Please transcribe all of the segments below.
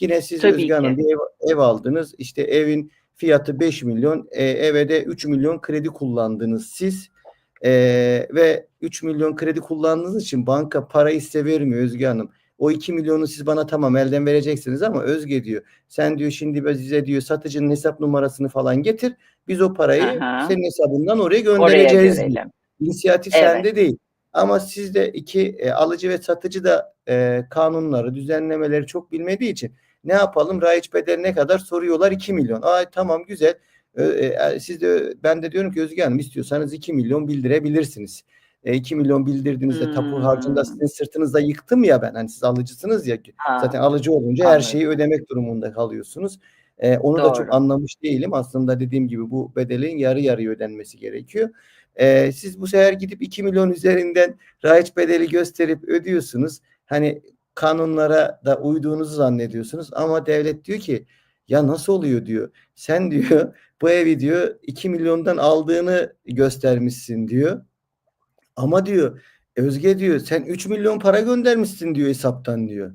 Yine siz Tabii Özge Hanım ki. bir ev, ev aldınız. İşte evin fiyatı 5 milyon. E, eve de 3 milyon kredi kullandınız siz. E, ve 3 milyon kredi kullandığınız için banka parayı size vermiyor Özge Hanım. O 2 milyonu siz bana tamam elden vereceksiniz ama Özge diyor. Sen diyor şimdi bize diyor satıcının hesap numarasını falan getir. Biz o parayı Aha. senin hesabından oraya Oraya göndereceğiz. görelim. İnisiyatif Evet. sende değil. Ama sizde iki e, alıcı ve satıcı da e, kanunları, düzenlemeleri çok bilmediği için ne yapalım? Raiç bedeli ne kadar soruyorlar 2 milyon. Ay tamam güzel. E, e, siz de ben de diyorum ki Özge Hanım istiyorsanız 2 milyon bildirebilirsiniz. E, 2 milyon bildirdiğinizde tapu Hmm. harcında sizin sırtınızda yıktım ya ben. Hani siz alıcısınız ya. Ha, Zaten alıcı olunca her anladım. şeyi ödemek durumunda kalıyorsunuz. E, onu da çok Doğru. anlamış değilim. Aslında dediğim gibi bu bedelin yarı yarıya ödenmesi gerekiyor. E, siz bu sefer gidip 2 milyon üzerinden raiç bedeli gösterip ödüyorsunuz. Hani kanunlara da uyduğunuzu zannediyorsunuz ama devlet diyor ki ya nasıl oluyor diyor. Sen diyor bu evi diyor 2 milyondan aldığını göstermişsin diyor. Ama diyor Özge diyor sen 3 milyon para göndermişsin diyor hesaptan diyor.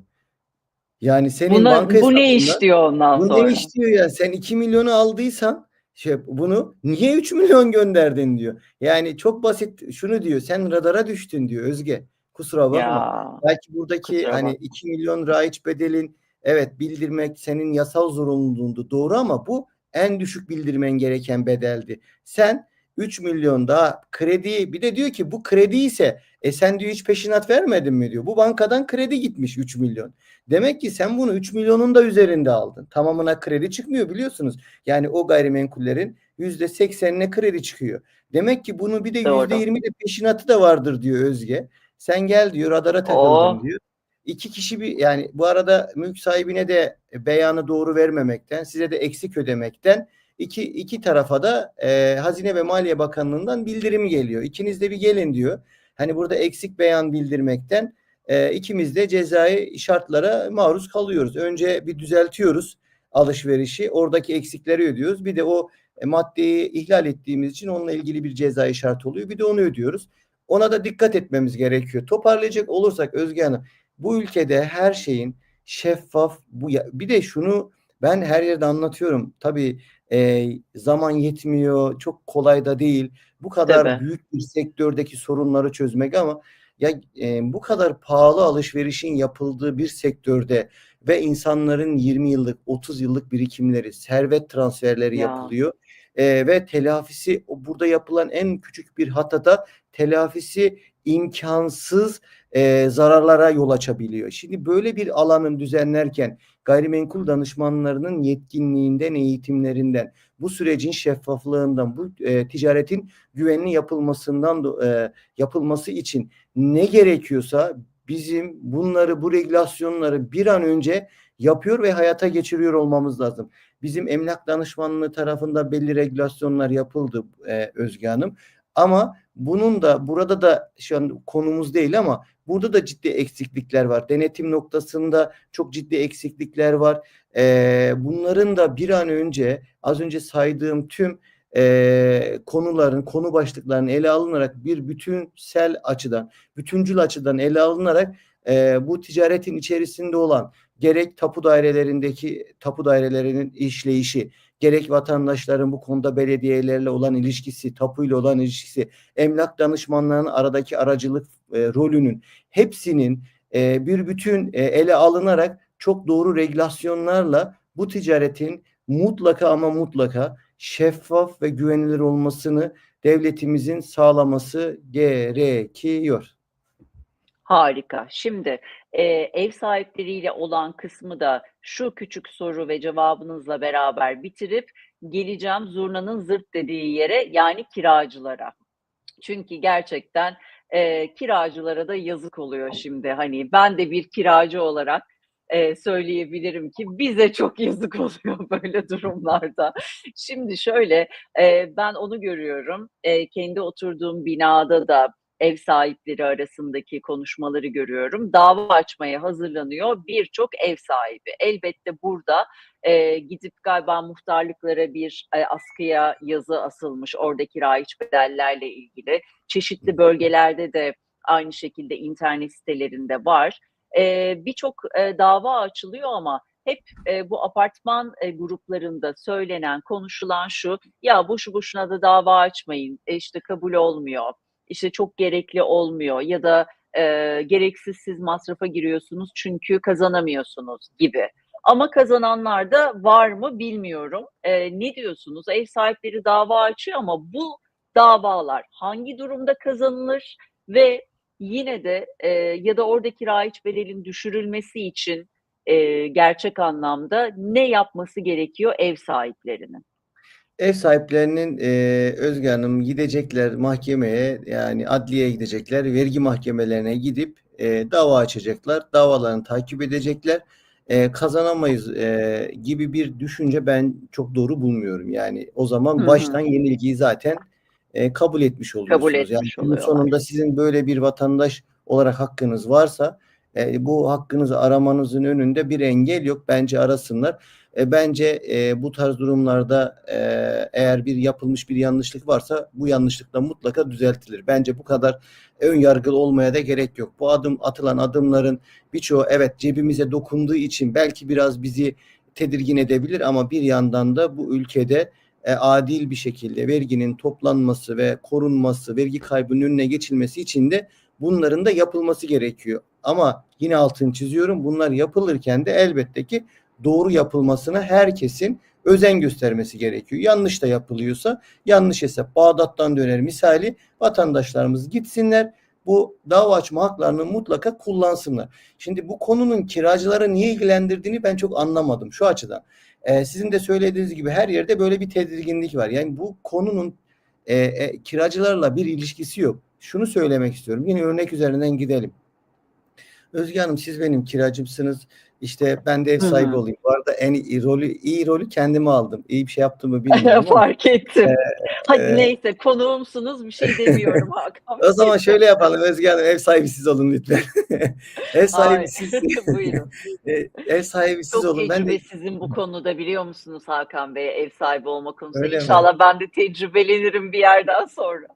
Yani senin Buna, banka bu ne iş diyor ondan bu sonra. ne iş diyor ya sen 2 milyonu aldıysan şey bunu niye 3 milyon gönderdin diyor. Yani çok basit şunu diyor sen radara düştün diyor Özge. Kusura bakma. Ya, Belki buradaki kusura hani bakma. 2 milyon raiç bedelin evet bildirmek senin yasal zorunluluğundu doğru ama bu en düşük bildirmen gereken bedeldi. Sen 3 milyon daha kredi bir de diyor ki bu kredi ise e sen diyor hiç peşinat vermedin mi diyor. Bu bankadan kredi gitmiş 3 milyon. Demek ki sen bunu 3 milyonun da üzerinde aldın. Tamamına kredi çıkmıyor biliyorsunuz. Yani o gayrimenkullerin %80'ine kredi çıkıyor. Demek ki bunu bir de Doğru. %20 de peşinatı da vardır diyor Özge. Sen gel diyor radara takıldın Oh. diyor. İki kişi bir yani bu arada mülk sahibine de beyanı doğru vermemekten, size de eksik ödemekten iki, iki tarafa da e, Hazine ve Maliye Bakanlığı'ndan bildirim geliyor. İkiniz de bir gelin diyor. Hani burada eksik beyan bildirmekten e, ikimiz de cezai şartlara maruz kalıyoruz. Önce bir düzeltiyoruz alışverişi. Oradaki eksikleri ödüyoruz. Bir de o e, maddeyi ihlal ettiğimiz için onunla ilgili bir cezai şart oluyor. Bir de onu ödüyoruz. Ona da dikkat etmemiz gerekiyor. Toparlayacak olursak Özge Hanım bu ülkede her şeyin şeffaf bu ya- bir de şunu ben her yerde anlatıyorum. Tabii e, zaman yetmiyor. Çok kolay da değil. Bu kadar Tabii. büyük bir sektördeki sorunları çözmek ama ya e, bu kadar pahalı alışverişin yapıldığı bir sektörde ve insanların 20 yıllık, 30 yıllık birikimleri, servet transferleri Ya. yapılıyor. E, ve telafisi burada yapılan en küçük bir hatada telafisi imkansız e, zararlara yol açabiliyor. Şimdi böyle bir alanın düzenlerken gayrimenkul danışmanlarının yetkinliğinden, eğitimlerinden, bu sürecin şeffaflığından, bu e, ticaretin güvenli yapılmasından e, yapılması için ne gerekiyorsa bizim bunları, bu regülasyonları bir an önce yapıyor ve hayata geçiriyor olmamız lazım. Bizim emlak danışmanlığı tarafında belli regülasyonlar yapıldı e, Özge Hanım. Ama bunun da burada da şu an konumuz değil ama burada da ciddi eksiklikler var. Denetim noktasında çok ciddi eksiklikler var. Ee, bunların da bir an önce az önce saydığım tüm e, konuların, konu başlıklarının ele alınarak bir bütünsel açıdan, bütüncül açıdan ele alınarak e, bu ticaretin içerisinde olan gerek tapu dairelerindeki tapu dairelerinin işleyişi, gerek vatandaşların bu konuda belediyelerle olan ilişkisi, tapuyla olan ilişkisi, emlak danışmanlarının aradaki aracılık e, rolünün hepsinin e, bir bütün e, ele alınarak çok doğru regülasyonlarla bu ticaretin mutlaka ama mutlaka şeffaf ve güvenilir olmasını devletimizin sağlaması gerekiyor. Harika. Şimdi e, ev sahipleriyle olan kısmı da şu küçük soru ve cevabınızla beraber bitirip geleceğim zurnanın zırt dediği yere yani kiracılara. Çünkü gerçekten e, kiracılara da yazık oluyor şimdi. Hani ben de bir kiracı olarak e, söyleyebilirim ki bize çok yazık oluyor böyle durumlarda. Şimdi şöyle e, ben onu görüyorum. E, kendi oturduğum binada da ev sahipleri arasındaki konuşmaları görüyorum. Dava açmaya hazırlanıyor birçok ev sahibi. Elbette burada e, gidip galiba muhtarlıklara bir e, askıya yazı asılmış oradaki raiç bedellerle ilgili. Çeşitli bölgelerde de aynı şekilde internet sitelerinde var. E, Birçok dava açılıyor ama hep bu apartman gruplarında söylenen, konuşulan şu, ya boşu boşuna da dava açmayın, e, işte kabul olmuyor, işte çok gerekli olmuyor ya da gereksiz siz masrafa giriyorsunuz çünkü kazanamıyorsunuz gibi. Ama kazananlar da var mı bilmiyorum. E, ne diyorsunuz? Ev sahipleri dava açıyor ama bu davalar hangi durumda kazanılır ve yine de e, ya da oradaki raiç bedelin düşürülmesi için e, gerçek anlamda ne yapması gerekiyor ev sahiplerinin? Ev sahiplerinin e, Özge Hanım gidecekler mahkemeye yani adliyeye gidecekler, vergi mahkemelerine gidip e, dava açacaklar, davalarını takip edecekler. E, kazanamayız e, gibi bir düşünce ben çok doğru bulmuyorum. Yani o zaman baştan yenilgiyi zaten e, kabul etmiş oluyorsunuz. etmiş yani oluyorlar. sonunda sizin böyle bir vatandaş olarak hakkınız varsa e, bu hakkınızı aramanızın önünde bir engel yok. Bence arasınlar. E, bence e, bu tarz durumlarda e, eğer bir yapılmış bir yanlışlık varsa bu yanlışlık da mutlaka düzeltilir. Bence bu kadar ön yargılı olmaya da gerek yok. Bu adım atılan adımların birçoğu evet cebimize dokunduğu için belki biraz bizi tedirgin edebilir ama bir yandan da bu ülkede e, adil bir şekilde verginin toplanması ve korunması, vergi kaybının önüne geçilmesi için de bunların da yapılması gerekiyor. Ama yine altını çiziyorum bunlar yapılırken de elbette ki doğru yapılmasına herkesin özen göstermesi gerekiyor. Yanlış da yapılıyorsa yanlış hesap Bağdat'tan döner misali vatandaşlarımız gitsinler bu dava açma haklarını mutlaka kullansınlar. Şimdi bu konunun kiracıları niye ilgilendirdiğini ben çok anlamadım şu açıdan. Ee, sizin de söylediğiniz gibi her yerde böyle bir tedirginlik var. Yani bu konunun e, e, kiracılarla bir ilişkisi yok. Şunu söylemek istiyorum. Yine örnek üzerinden gidelim. Özge Hanım siz benim kiracımsınız. İşte ben de ev sahibi hı. olayım. Bu arada en iyi rolü iyi rolü kendime aldım. İyi bir şey yaptığımı bilmiyorum Fark ettim. Hadi e, neyse konuğumsunuz bir şey demiyorum Hakan o zaman şöyle yapalım Özge Hanım ev sahibi siz olun lütfen. ev sahibi siz buyurun. e, ev sahibi siz Çok olun. Ben de tecrübesizim bu konuda biliyor musunuz Hakan Bey ev sahibi olma konusunda. öyle mi? İnşallah ben de tecrübelenirim bir yerden sonra.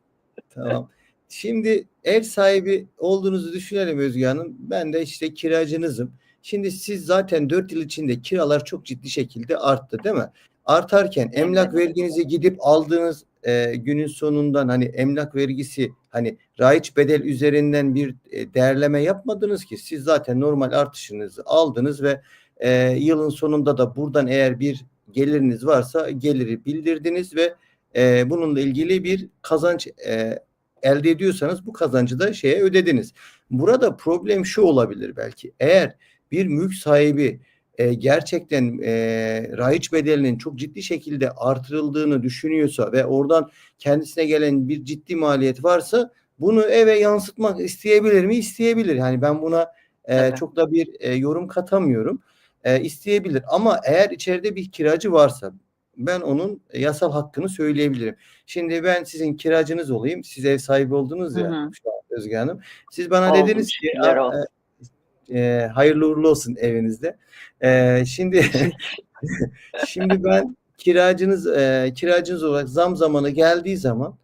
Tamam. Şimdi ev sahibi olduğunuzu düşünelim Özge Hanım. Ben de işte kiracınızım. Şimdi siz zaten 4 yıl içinde kiralar çok ciddi şekilde arttı değil mi? Artarken emlak verginizi gidip aldığınız e, günün sonundan hani emlak vergisi hani raiç bedel üzerinden bir e, değerleme yapmadınız ki. Siz zaten normal artışınızı aldınız ve e, yılın sonunda da buradan eğer bir geliriniz varsa geliri bildirdiniz ve e, bununla ilgili bir kazanç e, elde ediyorsanız bu kazancı da şeye ödediniz. Burada problem şu olabilir belki. Eğer bir mülk sahibi e, gerçekten e, raiç bedelinin çok ciddi şekilde artırıldığını düşünüyorsa ve oradan kendisine gelen bir ciddi maliyet varsa bunu eve yansıtmak isteyebilir mi? İsteyebilir. Yani ben buna e, Tabii. çok da bir e, yorum katamıyorum. E, isteyebilir ama eğer içeride bir kiracı varsa ben onun yasal hakkını söyleyebilirim. Şimdi ben sizin kiracınız olayım. Siz ev sahibi oldunuz Hı ya hı. an Özge Hanım. Siz bana Oldum dediniz ki şükürler "Aa, olsun. E, hayırlı uğurlu olsun evinizde. E, şimdi şimdi ben kiracınız e, kiracınız olarak zam zamanı geldiği zaman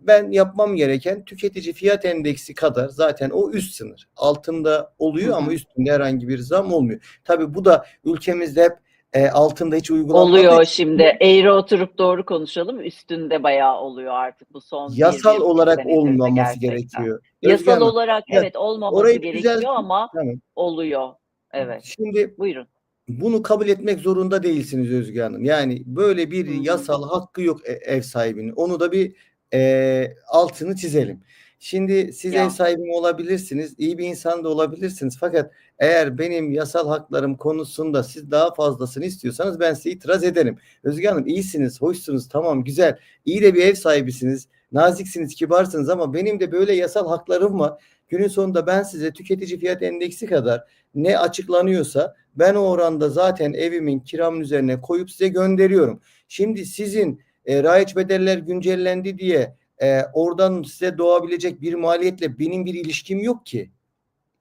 ben yapmam gereken tüketici fiyat endeksi kadar zaten o üst sınır. Altında oluyor ama üstünde herhangi bir zam olmuyor. Tabii bu da ülkemizde hep e, altında hiç uygulanmadığı Oluyor için şimdi eğri oturup doğru konuşalım üstünde bayağı oluyor artık bu son bir yasal olarak olmaması gerekiyor. Yasal Hanım, olarak evet, evet olmaması orayı gerekiyor düzeltin. ama Tamam. oluyor. Evet. Şimdi Buyurun. bunu kabul etmek zorunda değilsiniz Özge Hanım. Yani böyle bir Hı hı. yasal hakkı yok e- ev sahibinin. Onu da bir e, altını çizelim. Şimdi siz Ya. ev sahibi olabilirsiniz, iyi bir insan da olabilirsiniz. Fakat eğer benim yasal haklarım konusunda siz daha fazlasını istiyorsanız ben size itiraz ederim. Özge Hanım iyisiniz, hoşsunuz, tamam güzel. İyi de bir ev sahibisiniz, naziksiniz, kibarsınız ama benim de böyle yasal haklarım var. Günün sonunda ben size tüketici fiyat endeksi kadar ne açıklanıyorsa ben o oranda zaten evimin kiramın üzerine koyup size gönderiyorum. Şimdi sizin e, raiç bedeller güncellendi diye e, oradan size doğabilecek bir maliyetle benim bir ilişkim yok ki.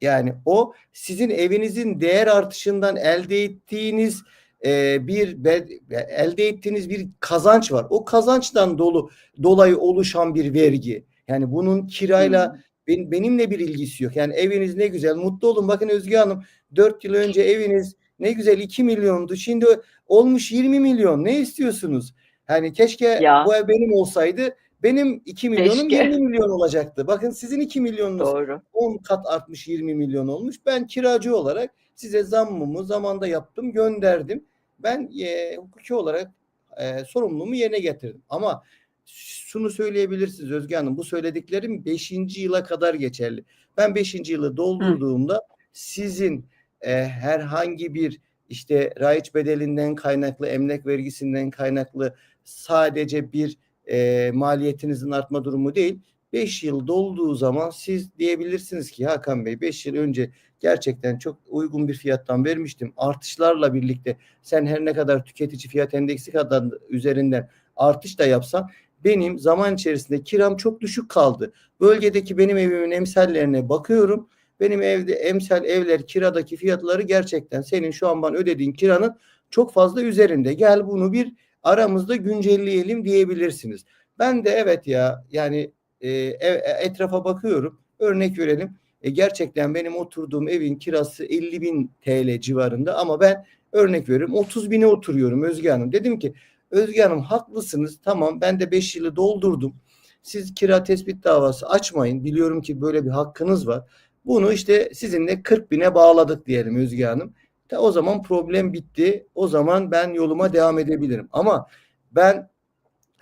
Yani o sizin evinizin değer artışından elde ettiğiniz e, bir be- elde ettiğiniz bir kazanç var. O kazançtan dolu dolayı oluşan bir vergi. Yani bunun kirayla Hı. ben- benimle bir ilgisi yok. Yani eviniz ne güzel, mutlu olun. Bakın Özge Hanım 4 yıl önce eviniz Ne güzel 2 milyondu. Şimdi olmuş 20 milyon. Ne istiyorsunuz? Hani keşke Ya. bu ev benim olsaydı benim 2 milyonum Keşke. 20 milyon olacaktı. Bakın sizin 2 milyonunuz Doğru. 10 kat artmış 20 milyon olmuş. Ben kiracı olarak size zammımı zamanda yaptım, gönderdim. Ben e, hukuki olarak e, sorumluluğumu yerine getirdim. Ama şunu söyleyebilirsiniz Özge Hanım. Bu söylediklerim 5. yıla kadar geçerli. Ben 5. yılı doldurduğumda sizin e, herhangi bir işte raiç bedelinden kaynaklı, emlak vergisinden kaynaklı sadece bir e, maliyetinizin artma durumu değil. 5 yıl dolduğu zaman siz diyebilirsiniz ki Hakan Bey 5 yıl önce gerçekten çok uygun bir fiyattan vermiştim. Artışlarla birlikte sen her ne kadar tüketici fiyat endeksi kadar üzerinden artış da yapsan benim zaman içerisinde kiram çok düşük kaldı. Bölgedeki benim evimin emsallerine bakıyorum. Benim evde emsal evler kiradaki fiyatları gerçekten senin şu an bana ödediğin kiranın çok fazla üzerinde. Gel bunu bir aramızda güncelleyelim diyebilirsiniz. Ben de evet ya yani e, ev- etrafa bakıyorum. Örnek verelim. E, gerçekten benim oturduğum evin kirası 50 bin TL civarında ama ben örnek veriyorum 30 bine oturuyorum Özge Hanım. Dedim ki Özge Hanım haklısınız tamam ben de 5 yılı doldurdum. Siz kira tespit davası açmayın. Biliyorum ki böyle bir hakkınız var. Bunu işte sizinle 40 bine bağladık diyelim Özge Hanım. Ta o zaman problem bitti. O zaman ben yoluma devam edebilirim. Ama ben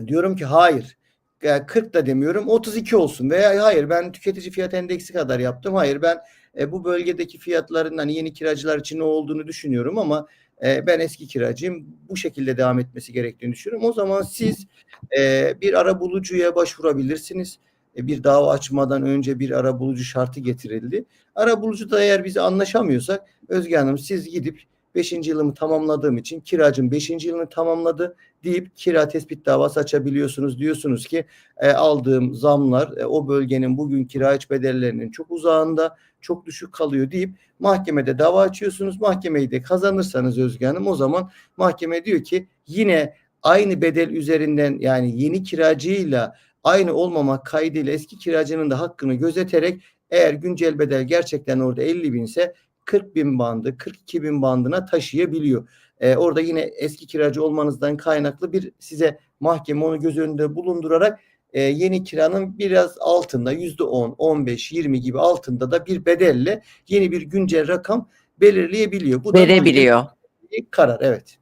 diyorum ki hayır. Yani 40 da demiyorum 32 olsun veya hayır ben tüketici fiyat endeksi kadar yaptım. Hayır ben e, bu bölgedeki fiyatların hani yeni kiracılar için ne olduğunu düşünüyorum ama e, ben eski kiracıyım. Bu şekilde devam etmesi gerektiğini düşünüyorum. O zaman siz e, bir ara bulucuya başvurabilirsiniz. E, bir dava açmadan önce bir ara bulucu şartı getirildi. Ara bulucu da eğer bize anlaşamıyorsak Özge Hanım siz gidip 5. yılımı tamamladığım için kiracım 5. yılını tamamladı deyip kira tespit davası açabiliyorsunuz. Diyorsunuz ki e, aldığım zamlar e, o bölgenin bugün kira iç bedellerinin çok uzağında çok düşük kalıyor deyip mahkemede dava açıyorsunuz. Mahkemeyi de kazanırsanız Özge Hanım o zaman mahkeme diyor ki yine aynı bedel üzerinden yani yeni kiracıyla aynı olmamak kaydıyla eski kiracının da hakkını gözeterek eğer güncel bedel gerçekten orada 50 binse 40 bin bandı 42 bin bandına taşıyabiliyor. Ee, orada yine eski kiracı olmanızdan kaynaklı bir size mahkeme onu göz önünde bulundurarak e, yeni kiranın biraz altında yüzde 10, 15, 20 gibi altında da bir bedelle yeni bir güncel rakam belirleyebiliyor. Bu da Verebiliyor. mahkemenin karar evet.